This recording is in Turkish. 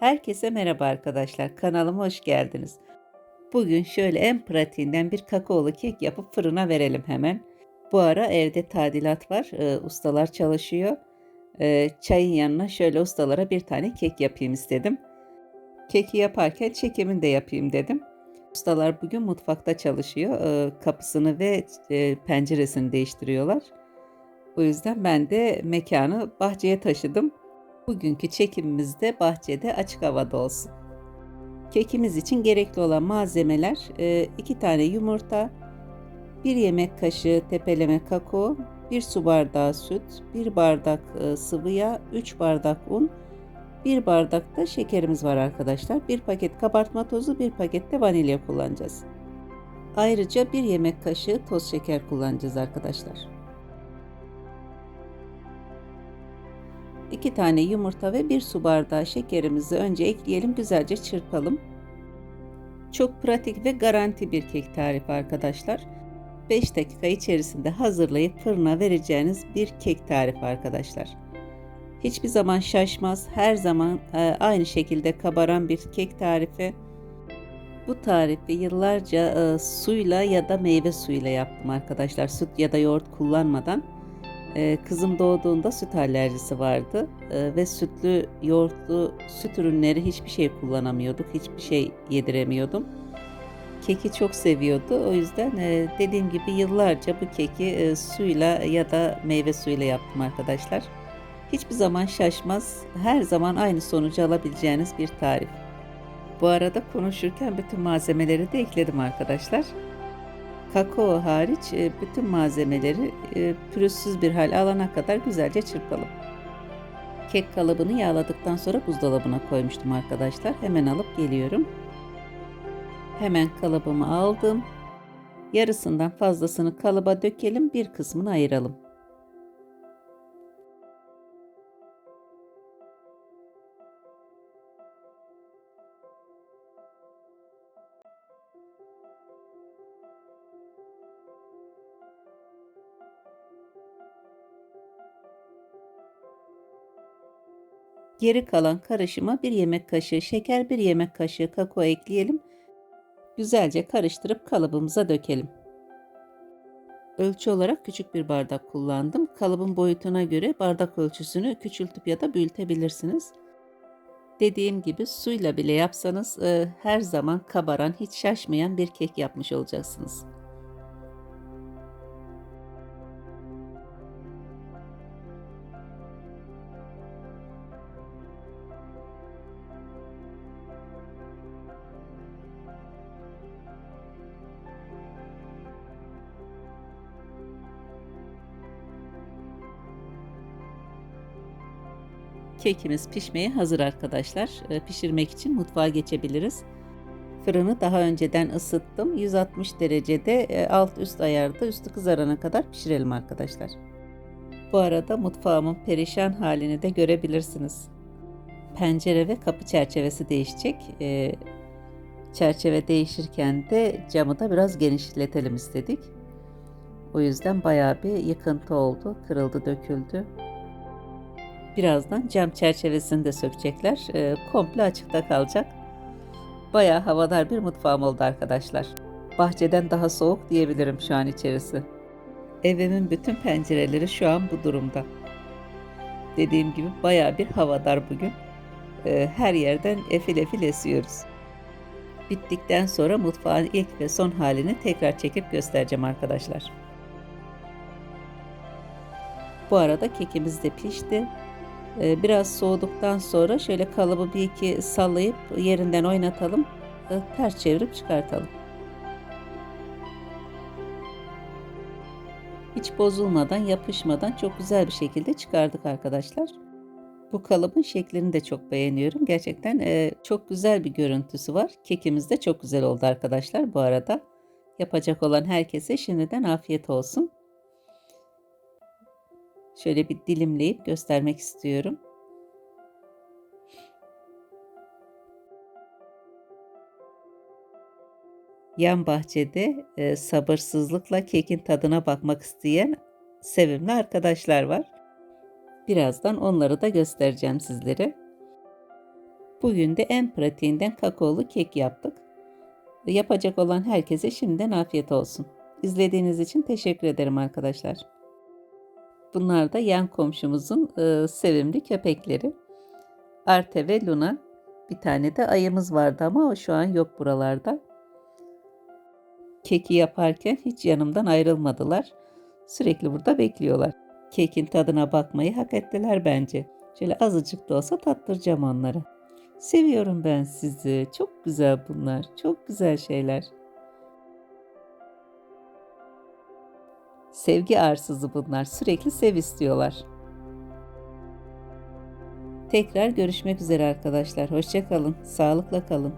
Herkese merhaba arkadaşlar. Kanalıma hoş geldiniz. Bugün şöyle en pratiğinden bir kakaolu kek yapıp fırına verelim hemen. Bu ara evde tadilat var. Ee, ustalar çalışıyor. Ee, çayın yanına şöyle ustalara bir tane kek yapayım istedim. Keki yaparken çekimini de yapayım dedim. Ustalar bugün mutfakta çalışıyor. Ee, kapısını ve e, penceresini değiştiriyorlar. O yüzden ben de mekanı bahçeye taşıdım. Bugünkü çekimimiz de bahçede açık havada olsun. Kekimiz için gerekli olan malzemeler 2 tane yumurta, 1 yemek kaşığı tepeleme kakao, 1 su bardağı süt, 1 bardak e, sıvı yağ, 3 bardak un, 1 bardak da şekerimiz var arkadaşlar. 1 paket kabartma tozu, 1 paket de vanilya kullanacağız. Ayrıca 1 yemek kaşığı toz şeker kullanacağız arkadaşlar. 2 tane yumurta ve 1 su bardağı şekerimizi önce ekleyelim güzelce çırpalım. Çok pratik ve garanti bir kek tarifi arkadaşlar. 5 dakika içerisinde hazırlayıp fırına vereceğiniz bir kek tarifi arkadaşlar. Hiçbir zaman şaşmaz, her zaman e, aynı şekilde kabaran bir kek tarifi. Bu tarifi yıllarca e, suyla ya da meyve suyuyla yaptım arkadaşlar. Süt ya da yoğurt kullanmadan. Ee, kızım doğduğunda süt alerjisi vardı ee, ve sütlü, yoğurtlu süt ürünleri hiçbir şey kullanamıyorduk, hiçbir şey yediremiyordum. Keki çok seviyordu. O yüzden e, dediğim gibi yıllarca bu keki e, suyla ya da meyve suyuyla yaptım arkadaşlar. Hiçbir zaman şaşmaz, her zaman aynı sonucu alabileceğiniz bir tarif. Bu arada konuşurken bütün malzemeleri de ekledim arkadaşlar. Kakao hariç e, bütün malzemeleri e, pürüzsüz bir hal alana kadar güzelce çırpalım. Kek kalıbını yağladıktan sonra buzdolabına koymuştum arkadaşlar. Hemen alıp geliyorum. Hemen kalıbımı aldım. Yarısından fazlasını kalıba dökelim, bir kısmını ayıralım. Geri kalan karışıma bir yemek kaşığı şeker, bir yemek kaşığı kakao ekleyelim. Güzelce karıştırıp kalıbımıza dökelim. Ölçü olarak küçük bir bardak kullandım. Kalıbın boyutuna göre bardak ölçüsünü küçültüp ya da büyütebilirsiniz. Dediğim gibi suyla bile yapsanız e, her zaman kabaran, hiç şaşmayan bir kek yapmış olacaksınız. Kekimiz pişmeye hazır arkadaşlar. Ee, pişirmek için mutfağa geçebiliriz. Fırını daha önceden ısıttım. 160 derecede e, alt üst ayarda üstü kızarana kadar pişirelim arkadaşlar. Bu arada mutfağımın perişan halini de görebilirsiniz. Pencere ve kapı çerçevesi değişecek. Ee, çerçeve değişirken de camı da biraz genişletelim istedik. O yüzden bayağı bir yıkıntı oldu. Kırıldı, döküldü. Birazdan cam çerçevesini de sökecekler. E, komple açıkta kalacak. Bayağı havadar bir mutfağım oldu arkadaşlar. Bahçeden daha soğuk diyebilirim şu an içerisi. Evimin bütün pencereleri şu an bu durumda. Dediğim gibi bayağı bir havadar bugün. E, her yerden efil efil esiyoruz. Bittikten sonra mutfağın ilk ve son halini tekrar çekip göstereceğim arkadaşlar. Bu arada kekimiz de pişti. Ee, biraz soğuduktan sonra şöyle kalıbı bir iki sallayıp yerinden oynatalım. Ee, ters çevirip çıkartalım. Hiç bozulmadan, yapışmadan çok güzel bir şekilde çıkardık arkadaşlar. Bu kalıbın şeklini de çok beğeniyorum. Gerçekten e, çok güzel bir görüntüsü var. Kekimiz de çok güzel oldu arkadaşlar bu arada. Yapacak olan herkese şimdiden afiyet olsun. Şöyle bir dilimleyip göstermek istiyorum. Yan bahçede e, sabırsızlıkla kekin tadına bakmak isteyen sevimli arkadaşlar var. Birazdan onları da göstereceğim sizlere. Bugün de en pratiğinden kakaolu kek yaptık. Yapacak olan herkese şimdiden afiyet olsun. İzlediğiniz için teşekkür ederim arkadaşlar. Bunlar da yan komşumuzun e, sevimli köpekleri. Arte ve Luna. Bir tane de ayımız vardı ama o şu an yok buralarda. Keki yaparken hiç yanımdan ayrılmadılar. Sürekli burada bekliyorlar. Kekin tadına bakmayı hak ettiler bence. Şöyle azıcık da olsa tattıracağım onları. Seviyorum ben sizi. Çok güzel bunlar. Çok güzel şeyler. Sevgi arsızı bunlar. Sürekli sev istiyorlar. Tekrar görüşmek üzere arkadaşlar. Hoşça kalın. Sağlıkla kalın.